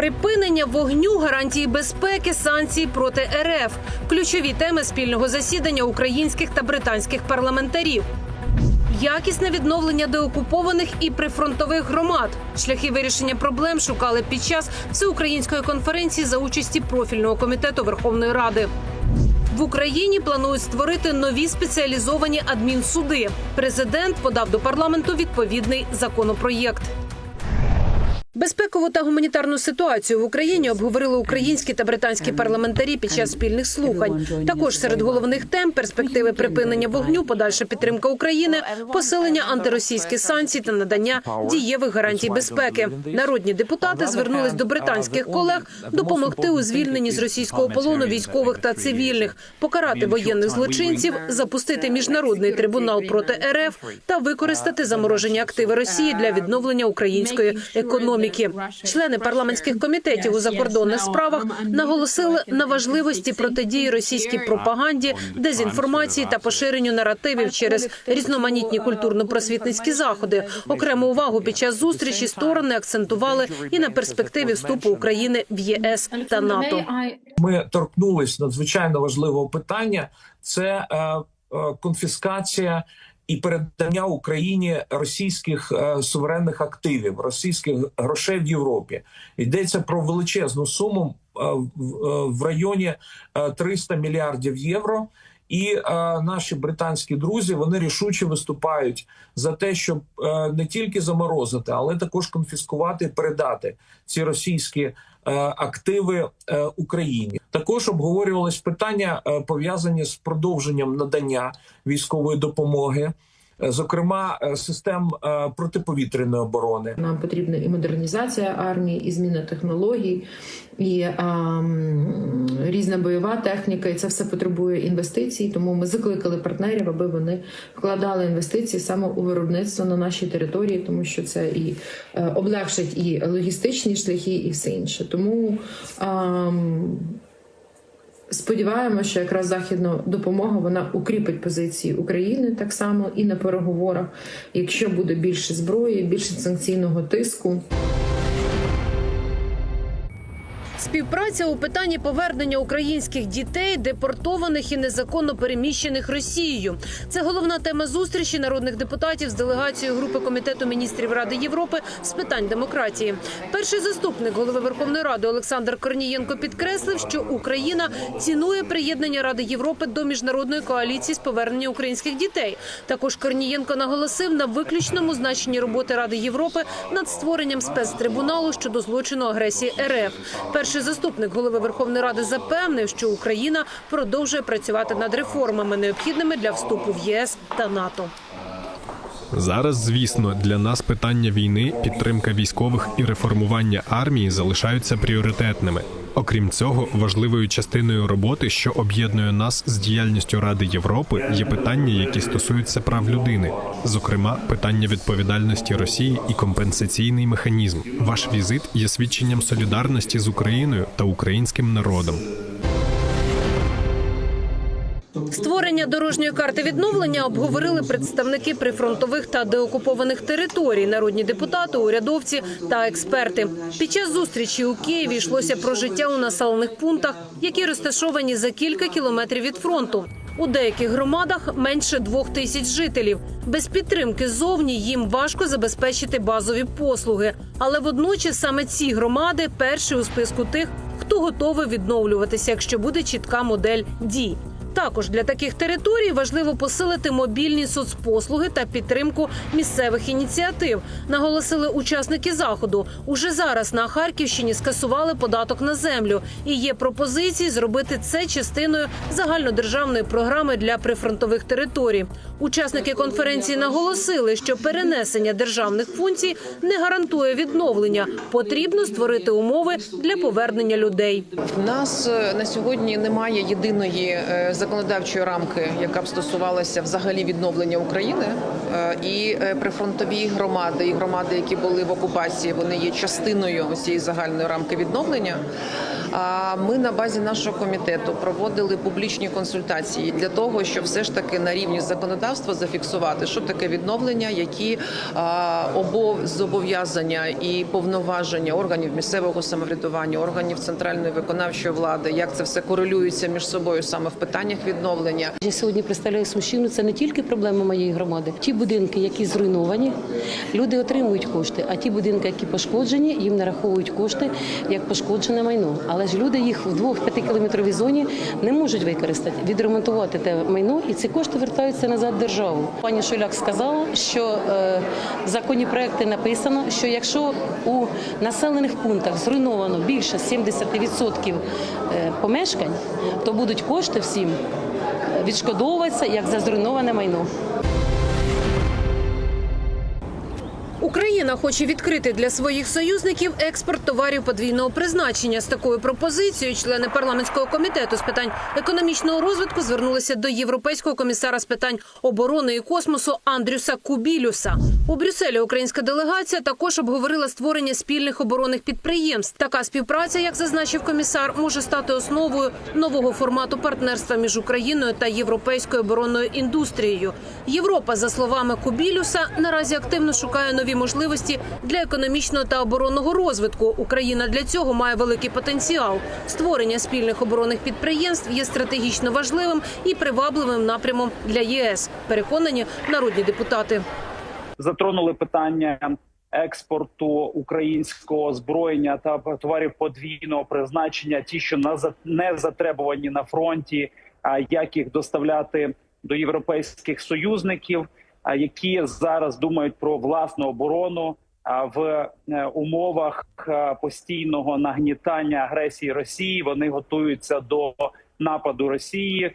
Припинення вогню, гарантії безпеки, санкції проти РФ ключові теми спільного засідання українських та британських парламентарів. Якісне відновлення деокупованих і прифронтових громад. Шляхи вирішення проблем шукали під час всеукраїнської конференції за участі профільного комітету Верховної Ради. В Україні планують створити нові спеціалізовані адмінсуди. Президент подав до парламенту відповідний законопроєкт. Безпекову та гуманітарну ситуацію в Україні обговорили українські та британські парламентарі під час спільних слухань. Також серед головних тем перспективи припинення вогню, подальша підтримка України, посилення антиросійських санкцій та надання дієвих гарантій безпеки. Народні депутати звернулись до британських колег допомогти у звільненні з російського полону військових та цивільних, покарати воєнних злочинців, запустити міжнародний трибунал проти РФ та використати заморожені активи Росії для відновлення української економіки. Члени парламентських комітетів у закордонних справах наголосили на важливості протидії російській пропаганді, дезінформації та поширенню наративів через різноманітні культурно-просвітницькі заходи. Окрему увагу під час зустрічі сторони акцентували і на перспективі вступу України в ЄС та НАТО. ми торкнулись надзвичайно важливого питання: це е, е, конфіскація і передання Україні російських е, суверенних активів, російських грошей в Європі. Йдеться про величезну суму е, в, е, в районі е, 300 мільярдів євро. І е, наші британські друзі вони рішуче виступають за те, щоб е, не тільки заморозити, але також конфіскувати і передати ці російські активи е, Україні. Також обговорювалось питання е, пов'язані з продовженням надання військової допомоги, е, зокрема е, систем е, протиповітряної оборони. Нам потрібна і модернізація армії, і зміна технологій, і а, різна бойова техніка, і це все потребує інвестицій. Тому ми закликали партнерів, аби вони вкладали інвестиції саме у виробництво на нашій території, тому що це і е, облегшить і логістичні шляхи, і все інше. Тому а, Сподіваємося, що якраз західна допомога вона укріпить позиції України так само і на переговорах. Якщо буде більше зброї, більше санкційного тиску. Співпраця у питанні повернення українських дітей, депортованих і незаконно переміщених Росією. Це головна тема зустрічі народних депутатів з делегацією групи комітету міністрів Ради Європи з питань демократії. Перший заступник голови Верховної Ради Олександр Корнієнко підкреслив, що Україна цінує приєднання Ради Європи до міжнародної коаліції з повернення українських дітей. Також Корнієнко наголосив на виключному значенні роботи Ради Європи над створенням спецтрибуналу щодо злочину агресії РФ. Перший заступник голови Верховної Ради запевнив, що Україна продовжує працювати над реформами, необхідними для вступу в ЄС та НАТО. Зараз, звісно, для нас питання війни, підтримка військових і реформування армії залишаються пріоритетними. Окрім цього, важливою частиною роботи, що об'єднує нас з діяльністю Ради Європи, є питання, які стосуються прав людини, зокрема, питання відповідальності Росії і компенсаційний механізм. Ваш візит є свідченням солідарності з Україною та українським народом. Створення дорожньої карти відновлення обговорили представники прифронтових та деокупованих територій, народні депутати, урядовці та експерти. Під час зустрічі у Києві йшлося про життя у населених пунктах, які розташовані за кілька кілометрів від фронту. У деяких громадах менше двох тисяч жителів. Без підтримки зовні їм важко забезпечити базові послуги. Але водночас саме ці громади перші у списку тих, хто готовий відновлюватися, якщо буде чітка модель дій. Також для таких територій важливо посилити мобільні соцпослуги та підтримку місцевих ініціатив. Наголосили учасники заходу. Уже зараз на Харківщині скасували податок на землю, і є пропозиції зробити це частиною загальнодержавної програми для прифронтових територій. Учасники конференції наголосили, що перенесення державних функцій не гарантує відновлення. Потрібно створити умови для повернення людей. У нас е, на сьогодні немає єдиної е, законодавчої рамки, яка б стосувалася взагалі відновлення України. Е, І е, прифронтові громади, і громади, які були в окупації, вони є частиною цієї загальної рамки відновлення. Ми на базі нашого комітету проводили публічні консультації для того, щоб все ж таки на рівні законодавства зафіксувати, що таке відновлення, які зобов'язання і повноваження органів місцевого самоврядування, органів центральної виконавчої влади, як це все корелюється між собою саме в питаннях відновлення. Я сьогодні представляю Сумщину. Це не тільки проблема моєї громади. Ті будинки, які зруйновані, люди отримують кошти. А ті будинки, які пошкоджені, їм нараховують кошти як пошкоджене майно. Але ж люди їх в 2-5 кілометровій зоні не можуть використати, відремонтувати те майно, і ці кошти вертаються назад державу. Пані Шуляк сказала, що е, в законі проекти написано, що якщо у населених пунктах зруйновано більше 70% е, помешкань, то будуть кошти всім відшкодовується як за зруйноване майно. Україна хоче відкрити для своїх союзників експорт товарів подвійного призначення. З такою пропозицією члени парламентського комітету з питань економічного розвитку звернулися до європейського комісара з питань оборони і космосу Андрюса Кубілюса. У Брюсселі українська делегація також обговорила створення спільних оборонних підприємств. Така співпраця, як зазначив комісар, може стати основою нового формату партнерства між Україною та європейською оборонною індустрією. Європа, за словами Кубілюса, наразі активно шукає нові можливості для економічного та оборонного розвитку. Україна для цього має великий потенціал. Створення спільних оборонних підприємств є стратегічно важливим і привабливим напрямом для ЄС. Переконані народні депутати. затронули питання експорту українського озброєння та товарів подвійного призначення, ті, що не затребувані на фронті, а як їх доставляти до європейських союзників, які зараз думають про власну оборону. В е, умовах постійного нагнітання агресії Росії вони готуються до нападу Росії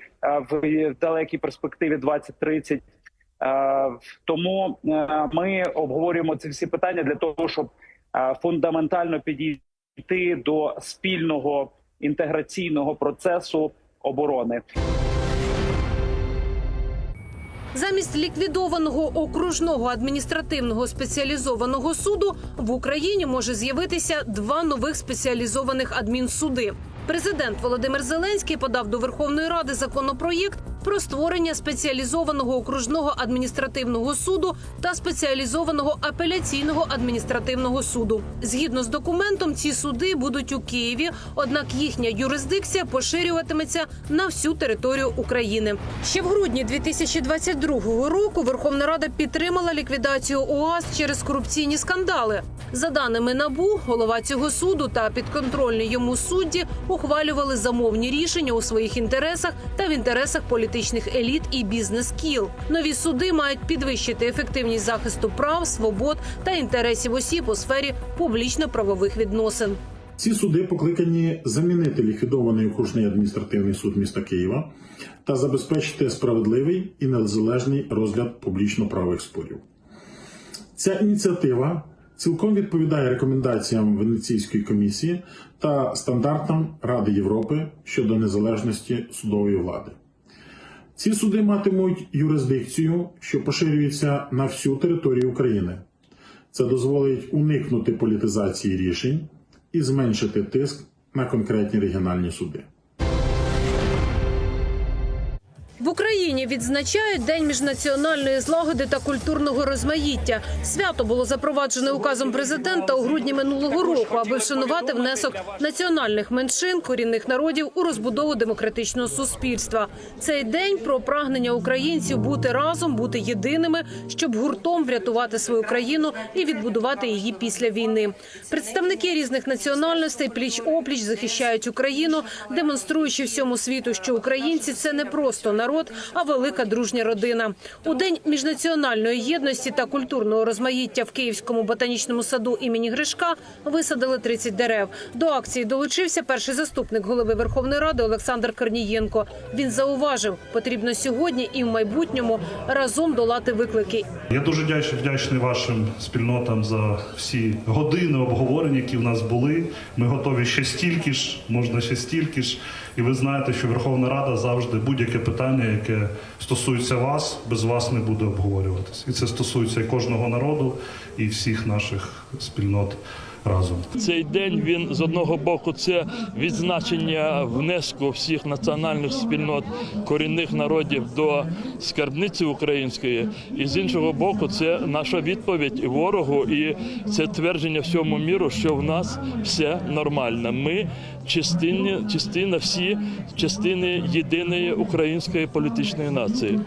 в далекій перспективі 2030. Е, Тому е, ми обговорюємо ці всі питання для того, щоб фундаментально підійти до спільного інтеграційного процесу оборони. Замість ліквідованого окружного адміністративного спеціалізованого суду в Україні може з'явитися два нових спеціалізованих адмінсуди. Президент Володимир Зеленський подав до Верховної Ради законопроєкт про створення спеціалізованого окружного адміністративного суду та спеціалізованого апеляційного адміністративного суду. Згідно з документом, ці суди будуть у Києві, однак їхня юрисдикція поширюватиметься на всю територію України. Ще в грудні 2022 року Верховна Рада підтримала ліквідацію ОАС через корупційні скандали. За даними НАБУ, голова цього суду та підконтрольні йому судді ухвалювали замовні рішення у своїх інтересах та в інтересах політичних еліт і бізнес-кіл. Нові суди мають підвищити ефективність захисту прав, свобод та інтересів осіб у сфері публічно-правових відносин. Ці суди покликані замінити ліквідований окружний адміністративний суд міста Києва та забезпечити справедливий і незалежний розгляд публічно-правових спорів. Ця ініціатива цілком відповідає рекомендаціям Венеційської комісії та стандартам Ради Європи щодо незалежності судової влади. Ці суди матимуть юрисдикцію, що поширюється на всю територію України. Це дозволить уникнути політизації рішень і зменшити тиск на конкретні регіональні суди. В Україні відзначають День міжнаціональної злагоди та культурного розмаїття. Свято було запроваджене указом президента у грудні минулого року, аби вшанувати внесок національних меншин корінних народів у розбудову демократичного суспільства. Цей день про прагнення українців бути разом, бути єдиними, щоб гуртом врятувати свою країну і відбудувати її після війни. Представники різних національностей пліч опліч захищають Україну, демонструючи всьому світу, що українці це не просто народ, а велика дружня родина. У день міжнаціональної єдності та культурного розмаїття в Київському ботанічному саду імені Гришка висадили 30 дерев. До акції долучився перший заступник голови Верховної Ради Олександр Корнієнко. Він зауважив, потрібно сьогодні і в майбутньому разом долати виклики Я дуже вдячний, вдячний вашим спільнотам за всі години обговорень, які в нас були. Ми готові ще стільки ж, можна ще стільки ж. І ви знаєте, що Верховна Рада завжди будь-яке питання, яке стосується вас, без вас не буде обговорюватися. І це стосується і кожного народу, і всіх наших спільнот разом. Цей день він з одного боку це відзначення внеску всіх національних спільнот корінних народів до скарбниці української, і з іншого боку, це наша відповідь ворогу, і це твердження всьому міру, що в нас все нормально. Ми частини, частина всі частини єдиної української політичної нації.